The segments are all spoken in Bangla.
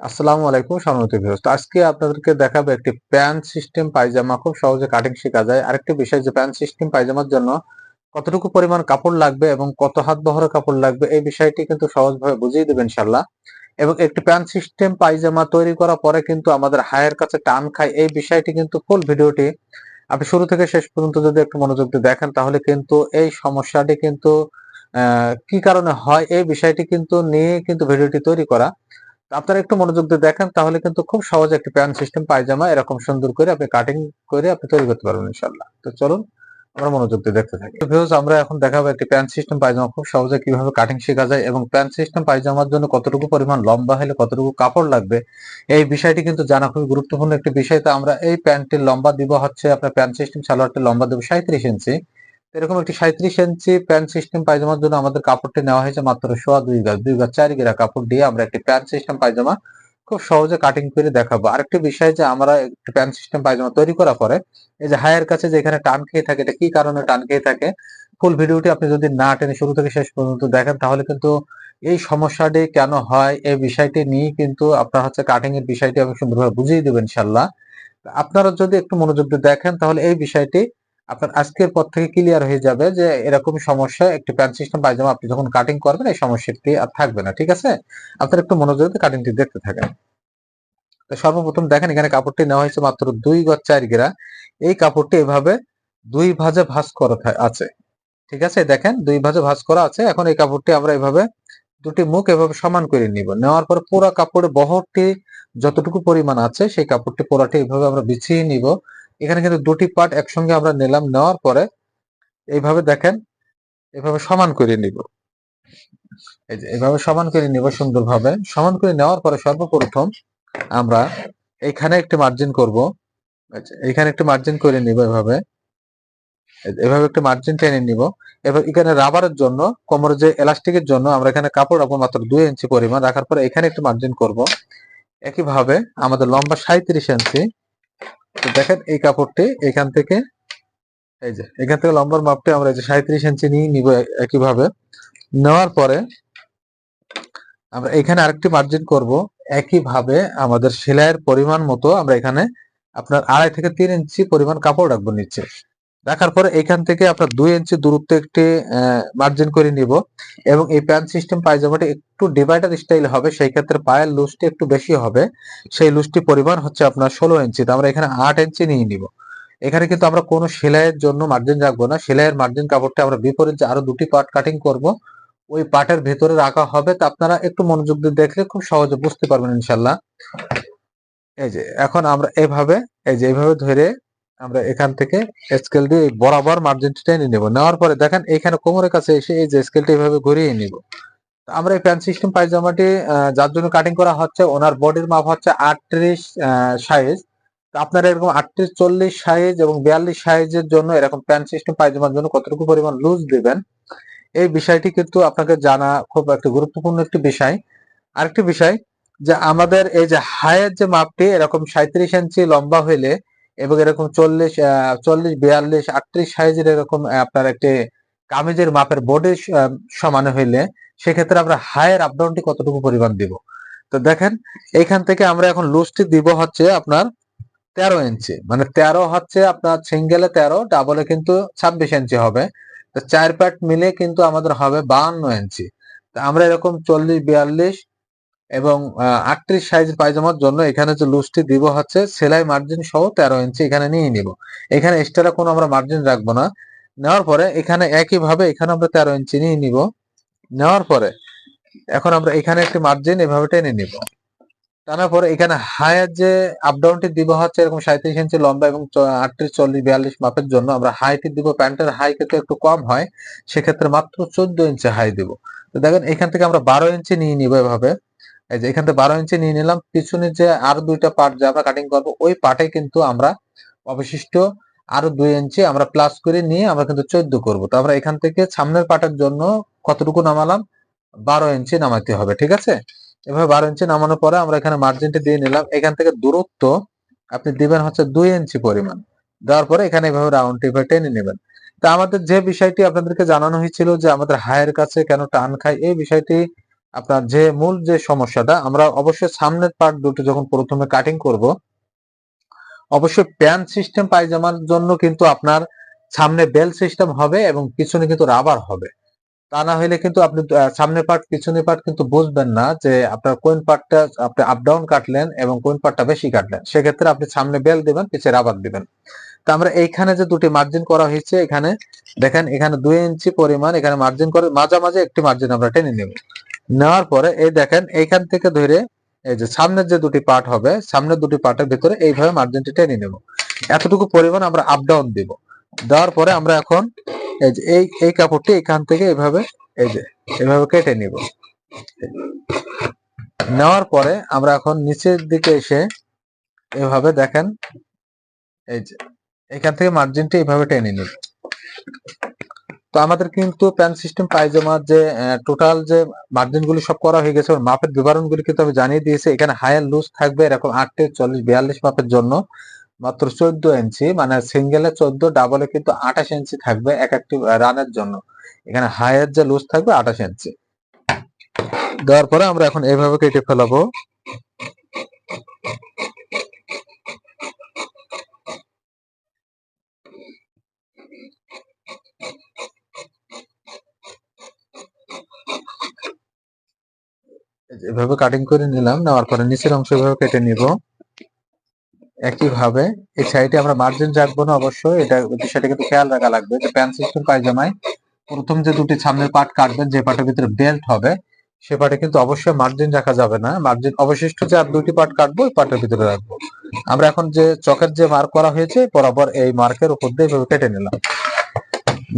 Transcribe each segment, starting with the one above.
আসসালামু আলাইকুম সম্মানিত ভিউয়ার্স আজকে আপনাদেরকে দেখাবো একটি প্যান সিস্টেম পায়জামা। খুব সহজে কাটিং শেখা যায়। আরেকটি বিষয় যে প্যান সিস্টেম পায়জামার জন্য কতটুকু পরিমাণ কাপড় লাগবে এবং কত হাত বহরের কাপড় লাগবে, এই বিষয়টি কিন্তু সহজভাবে বুঝিয়ে দেবেন ইনশাল্লাহ এবং একটি প্যান সিস্টেম পায়জামা তৈরি করার পরে কিন্তু আমাদের হায়ের কাছে টান খায়। এই বিষয়টি কিন্তু ফুল ভিডিওটি আপনি শুরু থেকে শেষ পর্যন্ত যদি একটু মনোযোগ দিয়ে দেখেন, তাহলে কিন্তু এই সমস্যাটি কিন্তু কি কারণে হয়, এই বিষয়টি কিন্তু নিয়ে কিন্তু ভিডিওটি তৈরি করা। আপনারা একটু মনোযোগ দিয়ে দেখেন, তাহলে কিন্তু খুব সহজে একটি প্যান্ট সিস্টেম, পায়জামা এরকম সুন্দর করে আপনি কাটিং করে আপনি তৈরি করতে পারবেন ইনশাল্লাহ তো চলুন, আমরা মনোযোগ দিয়ে দেখতে থাকি। ভিউজ আমরা এখন দেখাবো একটি প্যান্ট সিস্টেম, পায়জামা। খুব সহজে কীভাবে কাটিং শেখা যায় এবং প্যান্ট সিস্টেম, পায়জামার জন্য কতটুকু পরিমাণ লম্বা হলে কতটুকু কাপড় লাগবে, এই বিষয়টি কিন্তু জানা খুবই গুরুত্বপূর্ণ একটি বিষয়। তো আমরা এই প্যান্টটির লম্বা দিব হচ্ছে, আপনার প্যান্ট সিস্টেম সালোয়ারটির লম্বা দেবো সাঁত্রিশ ইঞ্চি। এরকম একটি সাঁত্রিশ ইঞ্চি প্যান্ট সিস্টেম পায়জামার জন্য আমাদের কাপড়টি নেওয়া হয়েছে মাত্র সোয়া দুই গাছ দুই গাছ চার গেরা কাপড় দিয়ে আমরা একটি প্যান্ট সিস্টেম পায়জামা খুব সহজে কাটিং করে দেখাবো। আরেকটি বিষয় যে আমরা একটি প্যান্ট সিস্টেম পায়জামা তৈরি করার পরে এই যে হায়ার কাছে যে এখানে টান খেয়ে থাকে, এটা কি কারণে টান খেয়ে থাকে? ফুল ভিডিওটি আপনি যদি না টেনে শুরু থেকে শেষ পর্যন্ত দেখেন, তাহলে কিন্তু এই সমস্যাটি কেন হয়, এই বিষয়টি নিয়ে কিন্তু আপনার হচ্ছে কাটিং এর বিষয়টি আমি সুন্দরভাবে বুঝিয়ে দেবেন ইনশাল্লাহ আপনারা যদি একটু মনোযোগ দিয়ে দেখেন, তাহলে এই বিষয়টি আপনার আজকের পর থেকে ক্লিয়ার হয়ে যাবে যে এরকম সমস্যা, একটি প্যান্ট সিস্টেম পায়জামা আপনি যখন কাটিং করবেন, এই সমস্যাটি আর থাকবে না, ঠিক আছে? আপনারা একটু মনোযোগ দিয়ে কাটিংটি দেখতে থাকেন। তো সর্বপ্রথম দেখেন, এখানে কাপড়টি নেওয়া হয়েছে মাত্র দুই গজ চার গেরা। এই কাপড়টি এভাবে দুই ভাজে ভাঁজ করা আছে, ঠিক আছে? দেখেন, দুই ভাজে ভাঁজ করা আছে। এখন এই কাপড়টি আমরা এভাবে দুটি মুখ এভাবে সমান করে নিব। নেওয়ার পর পুরো কাপড়ের বহরটি যতটুকু পরিমাণ আছে, সেই কাপড়টি পুরাটি এইভাবে আমরা বিছিয়ে নিব। এখানে কিন্তু দুটি পার্ট একসঙ্গে আমরা নিলাম, নেওয়ার পরে এইভাবে দেখেন, এভাবে সমান করে নিব। এই যে এভাবে সমান করে নিব সুন্দরভাবে। সমান করে নেওয়ার পরে সর্বপ্রথম আমরা এখানে একটি মার্জিন করব। এখানে একটি মার্জিন করে নিব এভাবে। এভাবে একটি মার্জিন টেনে নিব। এবার এখানে রাবারের জন্য, কোমরের যে এলাস্টিকের জন্য আমরা এখানে কাপড় রাখব মাত্র দুই ইঞ্চি পরিমাণ। রাখার পরে এখানে একটি মার্জিন করব। একইভাবে আমাদের লম্বা সাঁত্রিশ ইঞ্চি তো দেখেন এই কাপড়টি এখান থেকে, এই যে, এখান থেকে লম্বার মাপটি আমরা এই যে সাঁত্রিশ ইঞ্চি নিয়ে নিব একইভাবে। নেওয়ার পরে আমরা এখানে আরেকটি মার্জিন করব। একইভাবে আমাদের সেলাইয়ের পরিমাণ মতো আমরা এখানে আপনার আড়াই থেকে তিন ইঞ্চি পরিমাণ কাপড় রাখব নিচে। রাখার পরে এখান থেকে আপনার দুই ইঞ্চি দূরত্ব একটি মার্জিন করে নিব এবং এই প্যান্ট সিস্টেম পায়জামাটি একটু ডিভাইডার স্টাইল হবে, সেই ক্ষেত্রে পায়ের লুজটি একটু বেশি হবে। সেই লুজটি পরিমাণ হচ্ছে আপনার ষোলো ইঞ্চি তো আমরা এখানে আট ইঞ্চি নিয়ে নিব। এখানে কিন্তু আমরা কোনো সেলাইয়ের জন্য মার্জিন রাখব না। সেলাইয়ের মার্জিন কাপড়টা আমরা বিপরীত যে আরও দুটি পার্ট কাটিং করব। ওই পার্টের ভেতরে রাখা হবে, তা আপনারা একটু মনোযোগ দিয়ে দেখলে খুব সহজে বুঝতে পারবেন ইনশাল্লাহ এই যে, এখন আমরা এভাবে, এই যে এইভাবে ধরে আমরা এখান থেকে স্কেল দিয়ে বরাবর মার্জিনটা টেনে নেব। নেওয়ার পরে দেখেন এখানে কোমরের কাছে এসে এই যে স্কেলটা এইভাবে ঘুরিয়ে নিব। আমরা এই প্যান্ট সিস্টেম পায়জামাটি যার জন্য কাটিং করা হচ্ছে, ওনার বডির মাপ হচ্ছে আটত্রিশ সাইজ আপনারা এরকম আটত্রিশ, চল্লিশ সাইজ এবং বিয়াল্লিশ সাইজের জন্য এরকম প্যান্ট সিস্টেম পায়জামার জন্য কতটুকু পরিমাণ লুজ দিবেন, এই বিষয়টি কিন্তু আপনাকে জানা খুব একটা গুরুত্বপূর্ণ একটি বিষয়। আরেকটি বিষয় যে আমাদের এই যে হায়ের যে মাপটি এরকম সাঁত্রিশ ইঞ্চি লম্বা হইলে এবং এরকম চল্লিশ চল্লিশ, বিয়াল্লিশ, আটত্রিশ সাইজের এরকম আপনার একটি কামিজের মাপের বডি সমানে হইলে সেক্ষেত্রে আমরা হায়ের আপডাউনটি কতটুকু পরিমাণ দিব? তো দেখেন, এইখান থেকে আমরা এখন লুজটি দিব হচ্ছে আপনার তেরো ইঞ্চি মানে তেরো হচ্ছে আপনার সিঙ্গেলে তেরো ডাবলে কিন্তু ছাব্বিশ ইঞ্চি হবে। তো চার পার্ট মিলে কিন্তু আমাদের হবে বাহান্ন ইঞ্চি তো আমরা এরকম চল্লিশ, বিয়াল্লিশ এবং আটত্রিশ সাইজ পায়জামার জন্য এখানে যে লুজটি দিব হচ্ছে সেলাই মার্জিন সহ তেরো ইঞ্চি এখানে নিয়ে নিব। এখানে এক্সট্রা কোনো আমরা মার্জিন রাখব না। নেওয়ার পরে এখানে একই ভাবে এখানে আমরা তেরো ইঞ্চি নিয়ে নিব। নেওয়ার পরে এখন আমরা এখানে একটি মার্জিন এভাবে টেনে নিব। টানার পরে এখানে হায়ের যে আপডাউনটি দিব হচ্ছে এরকম সাঁত্রিশ ইঞ্চি লম্বা এবং আটত্রিশ, চল্লিশ, বিয়াল্লিশ মাপের জন্য আমরা হাইটি দিব। প্যান্টের হাই কিন্তু একটু কম হয়, সেক্ষেত্রে মাত্র চোদ্দ ইঞ্চি হাই দিব। তো দেখেন এখান থেকে আমরা বারো ইঞ্চি নিয়ে নিব এভাবে। এই যে এখান থেকে বারো ইঞ্চি নিয়ে নিলাম পিছনে যে আরও দুইটা পার্ট যে আমরা কাটিং করব, ওই পার্টে কিন্তু আমরা অবশিষ্ট আরও দুই ইঞ্চি আমরা প্লাস করে নিয়ে আমরা কিন্তু চোদ্দ করব। তো আমরা এখান থেকে সামনের পার্টের জন্য কতটুকু নামালাম? বারো ইঞ্চি নামাতে হবে, ঠিক আছে? এভাবে বারো ইঞ্চি নামানোর পরে আমরা এখানে মার্জিনটা দিয়ে নিলাম। এখান থেকে দূরত্ব আপনি দিবেন হচ্ছে দুই ইঞ্চি পরিমাণ। দেওয়ার পরে এখানে এভাবে রাউন্ড টিপে টেনে নেবেন। তা আমাদের যে বিষয়টি আপনাদেরকে জানানো হয়েছিল যে আমাদের হায়ের কাছে কেন টান খায়, এই বিষয়টি আপনার যে মূল যে সমস্যাটা, আমরা অবশ্যই সামনের পার্ট দুটো যখন প্রথমে কাটিং করব, অবশ্যই প্যান্ট সিস্টেম পায়জামার জন্য কিন্তু আপনার সামনে বেল সিস্টেম হবে এবং পিছনে কিন্তু রাবার হবে। তা না হলে কিন্তু আপনি সামনের পার্ট পিছনের পার্ট কিন্তু বুঝবেন না যে আপনার কোন পার্টটা আপনি আপ ডাউন কাটলেন এবং কোন পার্টটা বেশি কাটলেন। সেক্ষেত্রে আপনি সামনে বেল দিবেন, পিছে রাবার দিবেন। তা আমরা এইখানে যে দুটি মার্জিন করা হয়েছে, এখানে দেখেন এখানে দুই ইঞ্চি পরিমাণ, এখানে মার্জিন করে মাঝামাঝি একটি মার্জিন আমরা টেনে নেব। নেওয়ার পরে এই দেখেন, এইখান থেকে ধরে এই যে সামনের যে দুটি পার্ট হবে, সামনের দুটি পার্টের ভিতরে এইভাবে মার্জিনটি টেনে নেব। এতটুকু পরিমাণ আমরা আপ ডাউন দিব। দেওয়ার পরে আমরা এখন এই যে এই এই কাপড়টি এখান থেকে এইভাবে এই যে এইভাবে কেটে নিব। নেওয়ার পরে আমরা এখন নিচের দিকে এসে এভাবে দেখেন, এই যে এখান থেকে মার্জিনটি এইভাবে টেনে নিব। তো আমাদের কিন্তু প্যান্ট সিস্টেম পায়জামার যে টোটাল যে মার্জিন গুলি সব করা হয়ে গেছে মাপের বিবরণ গুলি কিন্তু আমি জানিয়ে দিয়েছি। এখানে হায়ার লুজ থাকবে এরকম আট চল্লিশ, বিয়াল্লিশ মাপের জন্য। মাত্র চোদ্দ ইঞ্চি মানে সিঙ্গেলে চোদ্দ ডাবলে কিন্তু আঠাশ ইঞ্চি থাকবে এক একটি রানের জন্য। এখানে হায়ার যে লুজ থাকবে আঠাশ ইঞ্চি দেওয়ার পরে আমরা এখন এইভাবে কেটে ফেলাবো। এভাবে কাটিং করে নিলাম, নেওয়ার পরে নিচের অংশ এভাবে কেটে নিব। একইভাবে এই সাইডে আমরা মার্জিন রাখব না অবশ্যই, এটা বিষয়টা কিন্তু খেয়াল রাখা লাগবে যে প্যান্ট সিস্টেম পায়জামায় প্রথম যে দুটি সামনের পার্ট কাটবেন, যে পার্টের ভিতরে বেল্ট হবে, সে পার্টে কিন্তু অবশ্যই মার্জিন রাখা যাবে না। মার্জিন অবশিষ্ট যে আর দুটি পার্ট কাটবো, ওই পার্টের ভিতরে রাখব। আমরা এখন যে চকের যে মার্ক করা হয়েছে, বরাবর এই মার্কের উপর দিয়ে কেটে নিলাম।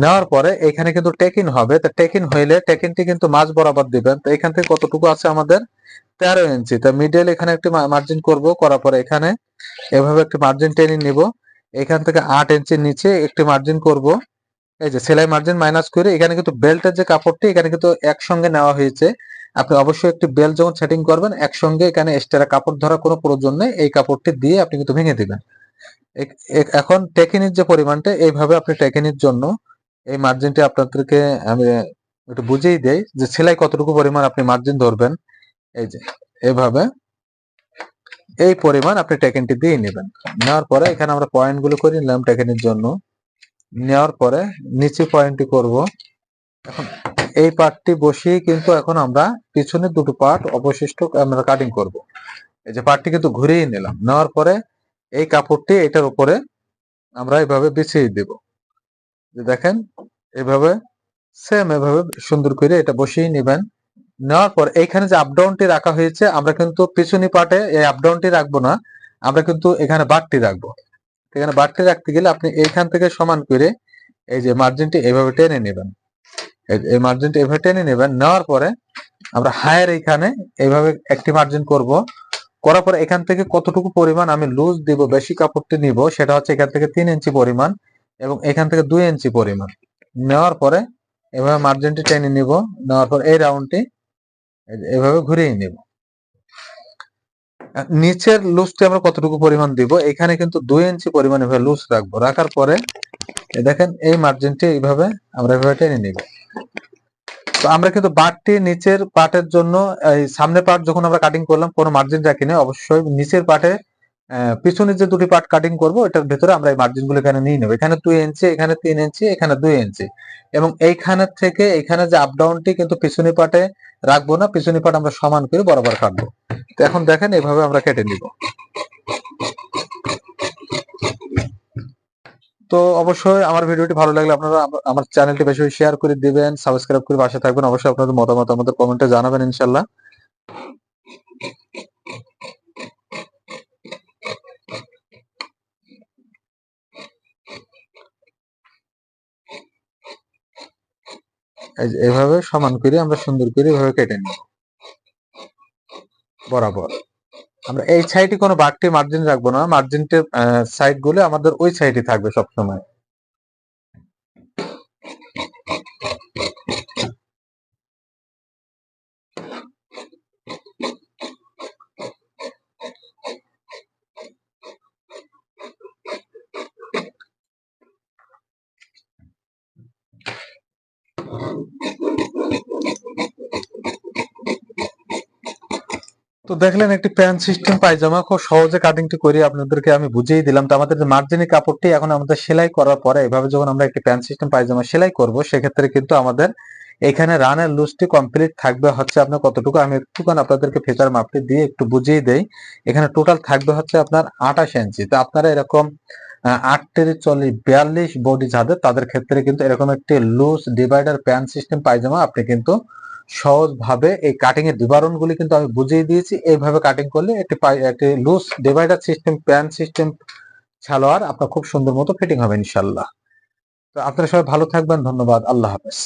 নেওয়ার পরে এখানে কিন্তু টেকিন হবে। তো টেকিন হইলে টেকিনটি কিন্তু মাঝ বরাবর দিবেন। তো এখান থেকে কতটুকু আছে আমাদের? তেরো ইঞ্চি। তো মিডল এখানে একটি মার্জিন করব। করার পরে এখানে এভাবে একটি মার্জিন টেনে নিব। এখান থেকে আট ইঞ্চির নিচে একটি মার্জিন করব। এই যে সেলাই মার্জিন মাইনাস করে এখানে কিন্তু বেল্টের যে কাপড়টি, এখানে কিন্তু একসঙ্গে নেওয়া হয়েছে। আপনি অবশ্যই একটি বেল্ট যখন সেটিং করবেন, একসঙ্গে এখানে এক্সট্রা কাপড় ধরার কোনো প্রয়োজন নেই। এই কাপড়টি দিয়ে আপনি কিন্তু ভেঙে দিবেন। এখন টেকিনির যে পরিমাণটা, এইভাবে আপনি টেকিনির জন্য এই মার্জিনটি আপনাদেরকে আমি একটু বুঝিয়ে দেই যে সেলাই কতটুকু পরিমাণ আপনি মার্জিন ধরবেন। এই যে, এভাবে। এই পরিমাণ আপনি টেকেনটি দিয়ে নেবেন। নেওয়ার পরে এখানে আমরা পয়েন্টগুলো করে নিলাম টেকেনের জন্য। নেওয়ার পরে নিচে পয়েন্টটি করব। এখন এই পার্টটি বসিয়ে কিন্তু এখন আমরা পিছনে দুটো পার্ট অবশিষ্ট আমরা কাটিং করব। এই যে পার্টটি কিন্তু ঘুরিয়ে নিলাম। নেওয়ার পরে এই কাপড়টি এটার উপরে আমরা এভাবে বিছিয়ে দেব। যে দেখেন, এভাবে সেম এভাবে সুন্দর করে এটা বসিয়ে নেবেন। নেওয়ার পর এইখানে যে আপডাউনটি রাখা হয়েছে, আমরা কিন্তু পিছনি পার্টে এই আপডাউনটি রাখব না, আমরা কিন্তু এখানে বাটটি রাখব। এখানে বাটটি রাখতে গেলে আপনি এইখান থেকে সমান করে এই যে মার্জিনটি এইভাবে টেনে নেবেন। এই মার্জিনটি এভাবে টেনে নেবেন, নেওয়ার পরে আমরা হায়ার এইখানে এইভাবে একটি মার্জিন করব। করার পরে এখান থেকে কতটুকু পরিমাণ আমি লুজ দিব, বেশি কাপড়টি নিব, সেটা হচ্ছে এখান থেকে তিন ইঞ্চি পরিমাণ। এবং এখান থেকে দুই ইঞ্চি পরিমাণ। নেওয়ার পরে এভাবে মার্জিনটি টেনে নিব, নেওয়ার পর এই রাউন্ডটি এভাবে ঘুরিয়ে নিব। নিচের লুজটি আমরা কতটুকু পরিমাণ দিব? এখানে কিন্তু দুই ইঞ্চি পরিমাণ এভাবে লুজ রাখব। রাখার পরে দেখেন এই মার্জিনটি এইভাবে আমরা এভাবে টেনে নিব। তো আমরা কিন্তু বাটটি নিচের পার্টের জন্য, এই সামনের পার্ট যখন আমরা কাটিং করলাম, কোনো মার্জিন রাখিনি। অবশ্যই নিচের পার্টে পিছনের যে দুটি পার্ট কাটিং করব, এটার ভেতরে আমরা এই মার্জিনগুলো এখানে নিয়ে নেব। এখানে দুই ইঞ্চি এখানে তিন ইঞ্চি এখানে দুই ইঞ্চি এবং এইখানের থেকে এখানে যে আপ ডাউনটি কিন্তু পিছনি পার্টে রাখব না, পিছনি পার্ট আমরা সমান করে বরাবর কাটবো। তো এখন দেখেন, এভাবে আমরা কেটে নিব। তো অবশ্যই আমার ভিডিওটি ভালো লাগলে আপনারা আমার চ্যানেলটি বেশি বেশি শেয়ার করে দিবেন সাবস্ক্রাইব করে পাশে থাকবেন। অবশ্যই আপনাদের মতামত আমাদের কমেন্টে জানাবেন ইনশাল্লাহ। এভাবে সমান করে আমরা সুন্দর করে এভাবে কেটে নিই বরাবর। আমরা এই সাইডে কোনো বাড়তি মার্জিন রাখব না। মার্জিনটির সাইডগুলো আমাদের ওই সাইডে থাকবে সবসময়। তো দেখলেন একটি প্যান্ট সিস্টেম পায়জামা। খুব সহজে কাটিংটি করে আপনাদেরকে আমি বুঝিয়ে দিলাম। তো আমাদের যে কাপড়টি এখন আমাদের সেলাই করার পরে এভাবে যখন আমরা একটি প্যান্ট সিস্টেম পায়জামা সেলাই করব, সেক্ষেত্রে কিন্তু আমাদের এখানে রানের লুজটি কমপ্লিট থাকবে। হচ্ছে আপনার কতটুকু? আমি একটুখানি আপনাদেরকে ফিচার মাপটি দিয়ে একটু বুঝিয়ে দেই। এখানে টোটাল থাকবে হচ্ছে আপনার আঠাশ ইঞ্চি। তো আপনারা এরকম আট তিরিশ চল্লিশ, বিয়াল্লিশ বডি যাদের, তাদের ক্ষেত্রে কিন্তু এরকম একটি loose divider pant system pyjama আপনি কিন্তু সহজভাবে এই কাটিং এর বিবরণ গুলি কিন্তু আমি বুঝিয়ে দিয়েছি। এইভাবে কাটিং করলে একটি একটি loose divider system pant system salwar আপনার খুব সুন্দর মতো ফিটিং হবে ইনশাল্লাহ তো আপনারা সবাই ভালো থাকবেন, ধন্যবাদ, আল্লাহ হাফেজ।